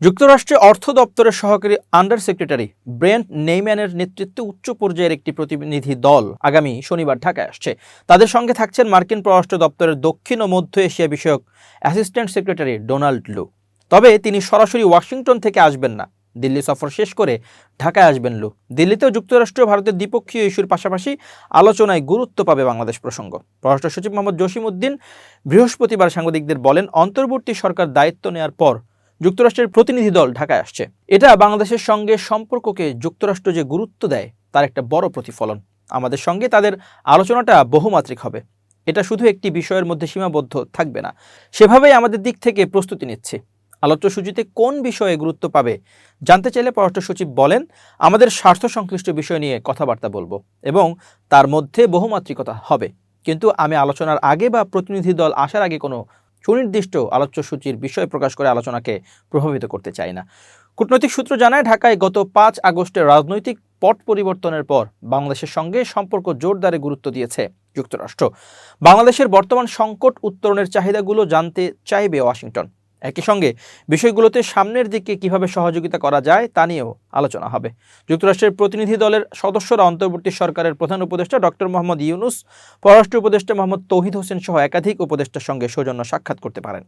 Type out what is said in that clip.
যুক্তরাষ্ট্রে অর্থ দপ্তরের সহকারী আন্ডার সেক্রেটারি ব্রেন্ট নেইম্যানের নেতৃত্বে উচ্চ পর্যায়ের একটি প্রতিনিধি দল আগামী শনিবার ঢাকায় আসছে। তাদের সঙ্গে থাকছেন মার্কিন পররাষ্ট্র দপ্তরের দক্ষিণ ও মধ্য এশিয়া বিষয়ক অ্যাসিস্ট্যান্ট সেক্রেটারি ডোনাল্ড লু। তবে তিনি সরাসরি ওয়াশিংটন থেকে আসবেন না। দিল্লি সফর শেষ করে ঢাকায় আসবেন লু। দিল্লিতেও যুক্তরাষ্ট্র ভারতের দ্বিপক্ষীয় ইস্যুর পাশাপাশি আলোচনায় গুরুত্ব পাবে বাংলাদেশ প্রসঙ্গ। পররাষ্ট্র সচিব মোহাম্মদ জসিমউদ্দিন বৃহস্পতিবার সাংবাদিকদের বলেন, অন্তর্বর্তী সরকার দায়িত্ব নেওয়ার পর যুক্তরাষ্ট্রের প্রতিনিধি দল ঢাকায় আসছে। এটা বাংলাদেশের সঙ্গে সম্পর্ককে যুক্তরাষ্ট্র যে গুরুত্ব দেয়, তার একটা বড় প্রতিফলন। আমাদের সঙ্গে তাদের আলোচনাটা বহুমাত্রিক হবে। এটা শুধু একটি বিষয়ের মধ্যে সীমাবদ্ধ থাকবে না। সেভাবেই আমাদের দিক থেকে প্রস্তুতি নিচ্ছে। আলোচ্য সূচিতে কোন বিষয়ে গুরুত্ব পাবে, জানতে চাইলে পররাষ্ট্র সচিব বলেন, আমাদের স্বার্থ সংশ্লিষ্ট বিষয় নিয়ে কথাবার্তা বলব এবং তার মধ্যে বহুমাত্রিকতা হবে। কিন্তু আমি আলোচনার আগে বা প্রতিনিধি দল আসার আগে কোনো সুনির্দিষ্ট আলোচ্য সূচির বিষয় প্রকাশ করে আলোচনাকে প্রভাবিত করতে চায় না। কূটনৈতিক সূত্র জানায়, ঢাকায় গত পাঁচ আগস্টে রাজনৈতিক পট পরিবর্তনের পর বাংলাদেশের সঙ্গে সম্পর্ক জোরদারে গুরুত্ব দিয়েছে যুক্তরাষ্ট্র। বাংলাদেশের বর্তমান সংকট উত্তরণের চাহিদাগুলো জানতে চাইবে ওয়াশিংটন। একই সঙ্গে বিষয়গুলোতে সামনের দিকে কীভাবে সহযোগিতা করা যায় তা নিয়েও আলোচনা হবে। যুক্তরাষ্ট্রের প্রতিনিধি দলের সদস্যরা অন্তর্বর্তী সরকারের প্রধান উপদেষ্টা ডক্টর মোহাম্মদ ইউনুস, পররাষ্ট্র উপদেষ্টা মোহাম্মদ তৌহিদ হোসেন সহ একাধিক উপদেষ্টার সঙ্গে সৌজন্য সাক্ষাৎ করতে পারেন।